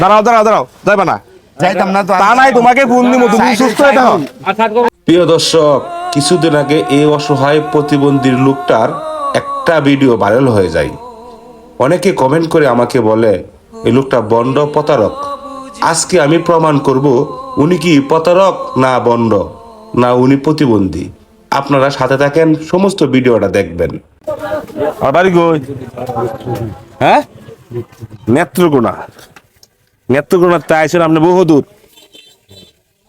দাঁড়াও দাঁড়াও দাঁড়াও যাইবা না। যাইতাম না তো নাই তোমাকে ফোন দিব তুমি সুস্থ হয়ে থাকো। প্রিয় দর্শক কিছুদিন আগে এই অসহায় প্রতিবন্ধীর লোকটার একটা ভিডিও ভাইরাল হয়ে যায়। অনেকে কমেন্ট করে আমাকে বলে এই লোকটা বন্ড প্রতারক? আজকে আমি প্রমাণ করব উনি কি প্রতারক না বন্ড? না উনি প্রতিবন্ধী? আপনারা সাথে থাকেন সমস্ত ভিডিওটা দেখবেন। হ্যাঁ? নেত্রকোনা। নেত্রকোনা তাই আইসেন আপনি বহু দূর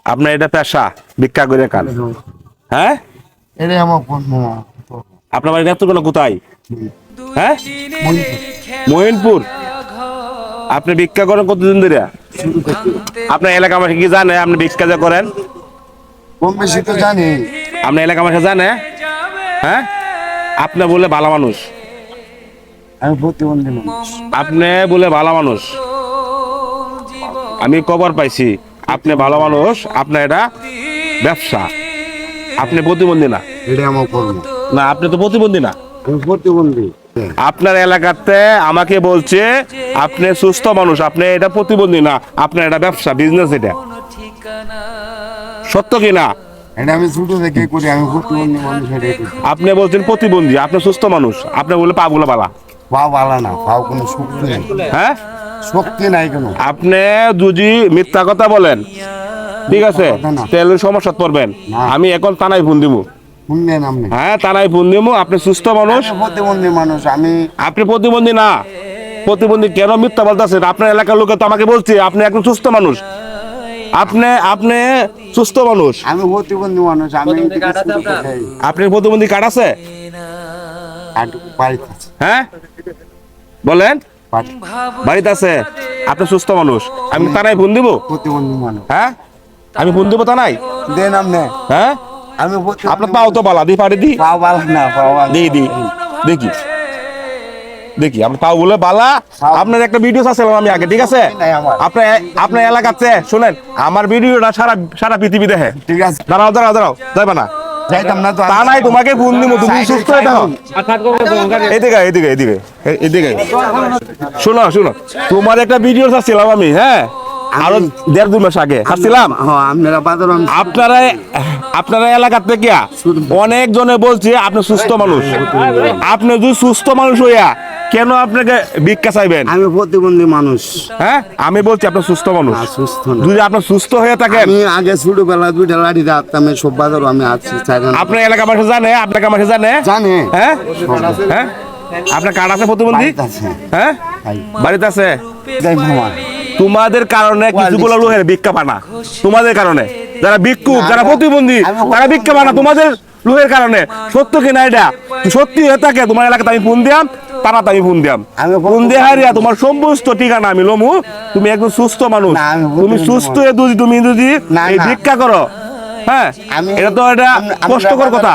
আপনার এটা পেশা ভিক্ষা করে খান। হ্যাঁ? এটাই আমার আপনার বাড়ি নেত্রকোনা কোথায়? হ্যাঁ? মহিনপুর। আপনি ভিক্ষা করেন কতদিন ধরে? আপনার এলাকা আমাকে কি জানে? আপনি ভিক্ষা যা করেন? কম বেশি তো জানি। আপনার এলাকা আমাকে জানে? হ্যাঁ? আপনি বলে ভালো মানুষ। আমি প্রতিবন্ধী মানুষ। আপনি বলে ভালো মানুষ। আমি খবর পাইছি। আপনি ভালো মানুষ আপনার এটা ব্যবসা। আপনি প্রতিবন্ধী না? এটাই আমার কর্ম। না আপনি তো প্রতিবন্ধী না। আমি প্রতিবন্ধী। আপনার এলাকাতে আমাকে বলছে আপনি সুস্থ মানুষ আপনি এটা প্রতিবন্ধী না আপনার এটা ব্যবসা বিজনেস এটা। সত্য কি না? এটা আমি ছোট থেকে করি আমি প্রতিবন্ধী মানুষ আপনি বলছেন প্রতিবন্ধী আপনি সুস্থ মানুষ আপনি বলে পা বলে। পালা পাও ভালো না পাও কোনো শক্তি নেই। হ্যাঁ? শক্তি নাই কোনো। আপনি যদি মিথ্যা কথা বলেন ঠিক আছে তাহলে সমস্যা পড়বেন। আমি এখন থানায় ফোন দিব হ্যাঁ থানায় ফোন দিব আপনি সুস্থ মানুষ। প্রতিবন্ধী মানুষ আমি আপনি প্রতিবন্ধী না। প্রতিবন্ধী কেন মিথ্যা বলতেছেন? আপনার এলাকার লোকে তো আমাকে বলছে আপনি একজন সুস্থ মানুষ। আপনি আপনি সুস্থ মানুষ। আমি প্রতিবন্ধী মানুষ আমি আপনার? প্রতিবন্ধী কার্ড আছে। হ্যাঁ? বলেন। বাড়িতে আছে? আপনি সুস্থ মানুষ। আমি থানায় ফোন দিব? প্রতিবন্ধী মানুষ। হ্যাঁ? আমি ফোন দিব থানায়? দেন আপনি হ্যাঁ? আমি আপনার পাও তো বালা দি পাড়ি দি। পাও ভালো না পাও দি দি। দেখি। দেখি আপনার পাও বলে বালা। আপনার একটা ভিডিও আছে আমি আগে ঠিক আছে? আপনার আপনার এলাকাতে শুনেন আমার ভিডিওটা সারা সারা পৃথিবী দেখে। ঠিক আছে। দাঁড়াও দাঁড়াও দাঁড়াও। যাইবা না। যাইতাম না তো তা নাই তোমাকে ফোন দিব তুমি সুস্থ হয়ে থাকো। এদিকে এদিকে এদিকে এদিকে। শোনো শোনো তোমার একটা ভিডিও ছাড়ছিলাম আমি হ্যাঁ? আরও দেড় দুই মাস আগে। ছাড়ছিলাম হ্যাঁ আপনারা বাদর আপনারা আপনারা এলাকার থেকে অনেক জনে বলছে আপনি সুস্থ মানুষ। আপনি যদি সুস্থ মানুষ হইয়া কেন আপনাকে ভিক্ষা চাইবেন? আমি প্রতিবন্ধী মানুষ। হ্যাঁ? আমি বলছি আপনি সুস্থ মানুষ। সুস্থ। যদি আপনি সুস্থ হয়ে থাকেন। আমি আগে ছোটবেলা দুইটা লাঠি এই সব বাজার আমি আছি আপনার এলাকা মানুষ জানে? আপনার মানুষ জানে? জানে। হ্যাঁ? হ্যাঁ? আপনার কার্ড আছে প্রতিবন্ধী? বাড়িতে আছে। হ্যাঁ? বাড়িতে। আছে? তোমাদের কারণে কিছু গুলো লোকের ভিক্ষা পানা তোমাদের কারণে। যারা ভিক্ষুক যারা প্রতিবন্ধী আমি- তারা ভিক্ষা পানা তোমাদের লোকের কারণে। সত্য কিনা এটা? সত্যি হয়ে থাকে তোমার এলাকাতে আমি ফোন দিয়াম তারা আমি ফোন দিয়াম। ফোন দিয়ে হারিয়া তোমার সমস্ত ঠিকানা আমি লমু। তুমি একদম সুস্থ মানুষ। তুমি সুস্থ যদি তুমি যদি। ভিক্ষা করো। হ্যাঁ আমি এটা তো এটা কষ্টকর কথা।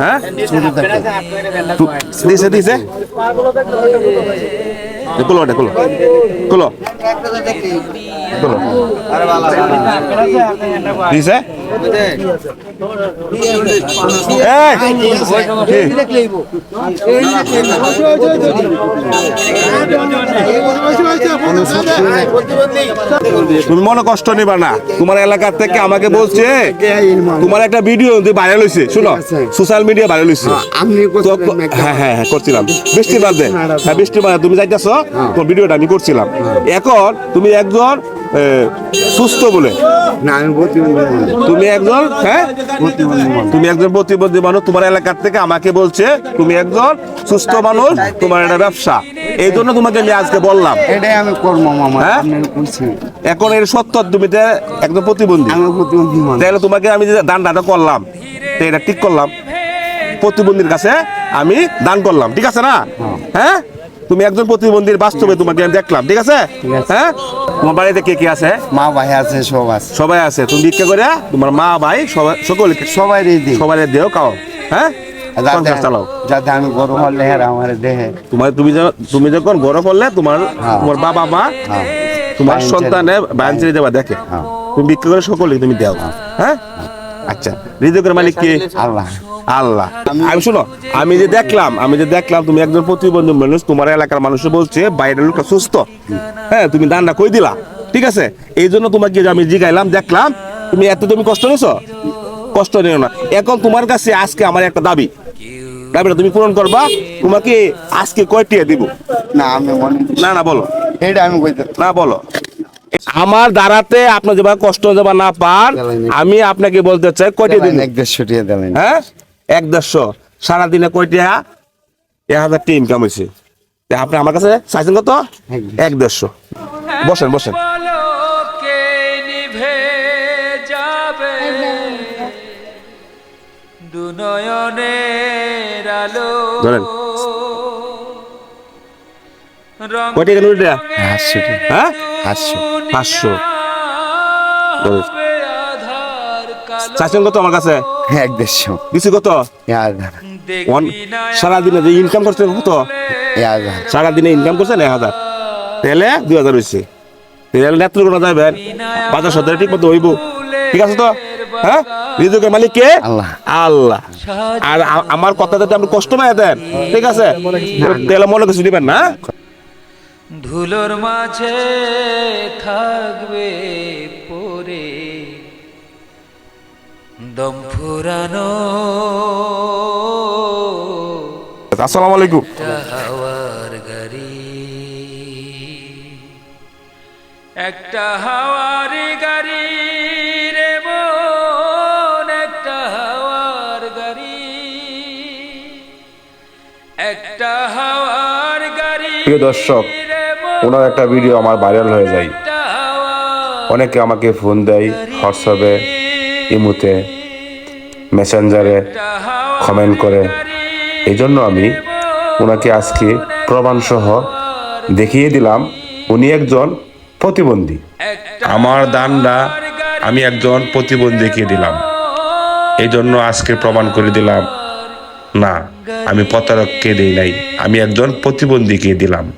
হ্যাঁ? দিছে দিছে। এটা? তুমি মনে কষ্ট নিবা না। তোমার এলাকার থেকে আমাকে বলছে তোমার একটা ভিডিও ভাইরাল হয়েছে শুনো সোশ্যাল মিডিয়া ভাইরাল হয়েছে হ্যাঁ হ্যাঁ হ্যাঁ করছিলাম। বৃষ্টির বাদে। হ্যাঁ বৃষ্টির বাদে তুমি যাইতেছ তোমার ভিডিওটা আমি করছিলাম। এখন তুমি একজন সুস্থ বলে। না আমি তুমি একজন হ্যাঁ? তুমি একজন প্রতিবন্ধী মানুষ তোমার এলাকার থেকে আমাকে বলছে তুমি একজন সুস্থ মানুষ তোমার একটা ব্যবসা। এই জন্য তোমাকে আমি আজকে বললাম। এটাই আমি কর্ম মামা হ্যাঁ? এখন এর সত্য তুমি একজন প্রতিবন্ধী। তাহলে তোমাকে আমি যে দানটা করলাম তো এটা ঠিক করলাম। প্রতিবন্ধীর কাছে আমি দান করলাম ঠিক আছে না? হ্যাঁ? তুমি একজন প্রতিবন্ধীর বাস্তবে তোমাকে আমি দেখলাম ঠিক আছে। হ্যাঁ? তোমার বাড়িতে কে কে আছে? মা ভাই আছে সব আছে। সবাই আছে। তুমি ভিক্ষা করে তোমার মা ভাই সবাই সকলে সবাই সবাই দেও খাও। হ্যাঁ? যাতে আমি বড় হলে আমার দেহে তোমার তুমি যখন- তুমি তোমার হ্যাঁ। তোমার বাবা মা হ্যাঁ। তোমার সন্তানে দেবা। দেখে। হ্যাঁ। তুমি করে সকলে তুমি দেও। হ্যাঁ। আচ্ছা। মালিক কে? আল্লাহ। আল্লাহ। আমি শুনো আমি যে দেখলাম আমি যে দেখলাম তুমি একজন প্রতিবন্ধী মানুষ তোমার এলাকার মানুষ বলছে বাইরের লোকটা সুস্থ। হ্যাঁ তুমি দানটা কই দিলা? ঠিক আছে? এই জন্য তোমাকে আমি জিগাইলাম দেখলাম তুমি এত তুমি কষ্ট নিছো? কষ্ট নিও না। এখন তোমার কাছে আজকে আমার একটা দাবি। দাবিটা তুমি পূরণ করবা তোমাকে আজকে কয়টিয়া দিব? না আমি না না বলো। এটা আমি কইতে না বলো। আমার দ্বারাতে আপনি যেভাবে কষ্ট যেবা না পান আমি আপনাকে বলতে চাই কয়টি দিন এক দেড়শো টিয়া দিলেন হ্যাঁ? এক দেড়শো। সারাদিনে কয়টা এক হাজার টি ইনকাম হয়েছে। আপনি আমার কাছে চাইছেন কত? এক দেড়শো। বসেন বসেন। ধরেন। কয়টা কেন উঠে হ্যাঁ? পাঁচশো। পাঁচশো চাইছেন কত আমার কাছে? এক দেড়শো। দিছি কত? সারাদিনে যে ইনকাম করছেন কত? সারাদিনে ইনকাম করছেন এক হাজার? তাহলে দুই হাজার হয়েছে তাহলে নেত্রকোনা যাবেন বাজার সদারে ঠিক মতো হইব। ঠিক আছে তো? হ্যাঁ? রিজুকের মালিক কে? আল্লাহ। আল্লাহ। আর আমার কথা যাতে আপনি কষ্ট পাই দেন ঠিক আছে? তাহলে মনে কিছু দিবেন না? ধুলোর মাঝে থাকবে দম ফুরানো। আসসালামু আলাইকুম। হাওয়ার গাড়ি। একটা হাওয়ার গাড়ি রে মন একটা হাওয়ার গাড়ি। একটা হাওয়ার গাড়ি প্রিয় দর্শক ওনার একটা ভিডিও আমার ভাইরাল হয়ে যায়। অনেকে আমাকে ফোন দেয় হোয়াটসঅ্যাপে ইমুতে মেসেঞ্জারে কমেন্ট করে। এই জন্য আমি ওনাকে আজকে প্রমাণসহ দেখিয়ে দিলাম। উনি একজন প্রতিবন্ধী। আমার দানটা আমি একজন প্রতিবন্ধী দেখিয়ে দিলাম। এই জন্য আজকে প্রমাণ করে দিলাম, না, আমি প্রতারককে দিই নাই, আমি একজন প্রতিবন্ধীকে দিলাম।